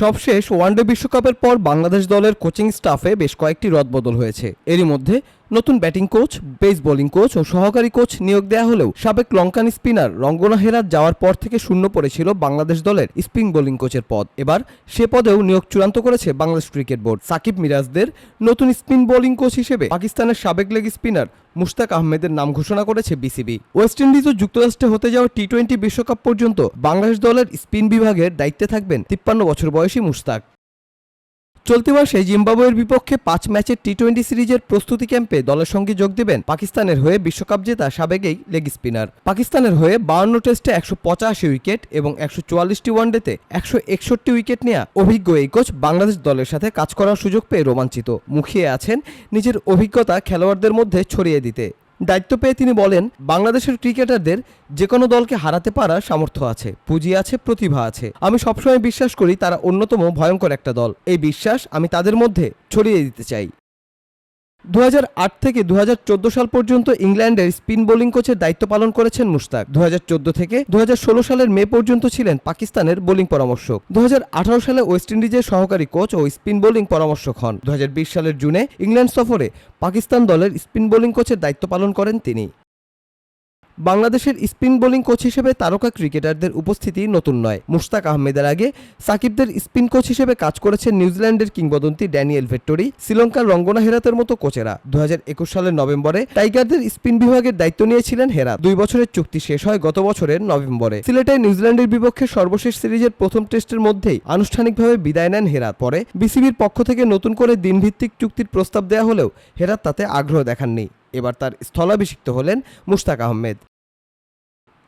সবশেষ ওয়ানডে বিশ্বকাপের পর বাংলাদেশ দলের কোচিং স্টাফে বেশ কয়েকটি রদবদল হয়েছে। এরই মধ্যে নতুন batting coach, pace bowling coach ও সহকারী কোচ নিয়োগ দেওয়া হলেও সাবেক লঙ্কান স্পিনার রঙ্গনা হেরাত যাওয়ার পর থেকে শূন্য পড়েছিল বাংলাদেশ দলের স্পিন বোলিং কোচের পদ। এবার সে পদেও নিয়োগ চূড়ান্ত করেছে বাংলাদেশ ক্রিকেট বোর্ড। সাকিব মিরাজদের নতুন স্পিন বোলিং কোচ হিসেবে পাকিস্তানের সাবেক লেগ স্পিনার মুশতাক আহমেদের নাম ঘোষণা করেছে বিসিবি। ওয়েস্ট ইন্ডিজ ও যুক্তরাষ্ট্রে হতে যাওয়া টি টোয়েন্টি বিশ্বকাপ পর্যন্ত বাংলাদেশ দলের স্পিন বিভাগের দায়িত্বে থাকবেন তিপ্পান্ন বছর বয়সী মুশতাক। চলতি মাসে জিম্বাবুয়ের বিপক্ষে পাঁচ ম্যাচের টি টোয়েন্টি সিরিজের প্রস্তুতি ক্যাম্পে দলের সঙ্গে যোগ দেবেন পাকিস্তানের হয়ে বিশ্বকাপ জেতা সাবেকেই লেগ স্পিনার। পাকিস্তানের হয়ে বাউন্ন টেস্টে একশো পঁচাশি উইকেট এবং একশো চুয়াল্লিশটি ওয়ানডেতে একশো একষট্টি উইকেট নেওয়া অভিজ্ঞ এই কোচ বাংলাদেশ দলের সাথে কাজ করার সুযোগ পেয়ে রোমাঞ্চিত। মুখিয়ে আছেন নিজের অভিজ্ঞতা খেলোয়াড়দের মধ্যে ছড়িয়ে দিতে। দায়িত্ব পেয়ে তিনি বলেন, বাংলাদেশের ক্রিকেটারদের যে কোনো দলকে হারাতে পারার সামর্থ্য আছে, পুঁজি আছে, প্রতিভা আছে। আমি সবসময় বিশ্বাস করি তারা অন্যতম ভয়ঙ্কর একটা দল। এই বিশ্বাস আমি তাদের মধ্যে ছড়িয়ে দিতে চাই। দু হাজার আট থেকে দুহাজার চোদ্দ সাল পর্যন্ত ইংল্যান্ডের স্পিন বোলিং কোচের দায়িত্ব পালন করেছেন মুশতাক। দুহাজার চোদ্দ থেকে দুহাজার ষোলো সালের মে পর্যন্ত ছিলেন পাকিস্তানের বোলিং পরামর্শক। দুহাজার আঠারো সালে ওয়েস্ট ইন্ডিজের সহকারী কোচ ও স্পিন বোলিং পরামর্শক হন। দু হাজার বিশ সালের জুনে ইংল্যান্ড সফরে পাকিস্তান দলের স্পিন বোলিং কোচের দায়িত্ব পালন করেন তিনি। বাংলাদেশের স্পিন বোলিং কোচ হিসেবে তারকা ক্রিকেটারদের উপস্থিতি নতুন নয়। মুশতাক আহমেদের আগে সাকিবদের স্পিন কোচ হিসেবে কাজ করেছেন নিউজিল্যান্ডের কিংবদন্তি ড্যানিয়েল ভেট্টরি, শ্রীলঙ্কার রঙ্গনা হেরাতের মতো কোচেরা। দু হাজার একুশ সালের নভেম্বরে টাইগারদের স্পিন বিভাগের দায়িত্ব নিয়েছিলেন হেরাত। দুই বছরের চুক্তি শেষ হয় গত বছরের নভেম্বরে। সিলেটে নিউজিল্যান্ডের বিপক্ষে সর্বশেষ সিরিজের প্রথম টেস্টের মধ্যেই আনুষ্ঠানিকভাবে বিদায় নেন হেরাত। পরে বিসিবির পক্ষ থেকে নতুন করে দিনভিত্তিক চুক্তির প্রস্তাব দেওয়া হলেও হেরাত তাতে আগ্রহ দেখাননি। এবার তার স্থলাভিষিক্ত হলেন মুশতাক আহমেদ।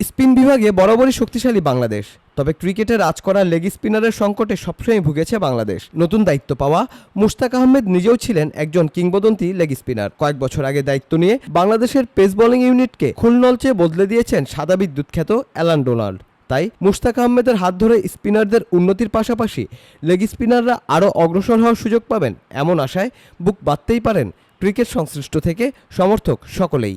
স্পিন বিভাগে বরাবরই শক্তিশালী বাংলাদেশ, তবে ক্রিকেটে রাজ করা লেগ স্পিনারের সংকটে সবসময় ভুগেছে বাংলাদেশ। নতুন দায়িত্ব পাওয়া মুশতাক আহমেদ নিজেও ছিলেন একজন কিংবদন্তি লেগ স্পিনার। কয়েক বছর আগে দায়িত্ব নিয়ে বাংলাদেশের পেস বোলিং ইউনিটকে খুলনলচে বদলে দিয়েছেন সাদা বিদ্যুৎ খ্যাত অ্যালান ডোনাল্ড। তাই মুশতাক আহমেদের হাত ধরে স্পিনারদের উন্নতির পাশাপাশি লেগ স্পিনাররা আরও অগ্রসর হওয়ার সুযোগ পাবেন এমন আশায় বুক বাঁধতেই পারেন ক্রিকেট সংশ্লিষ্ট থেকে সমর্থক সকলেই।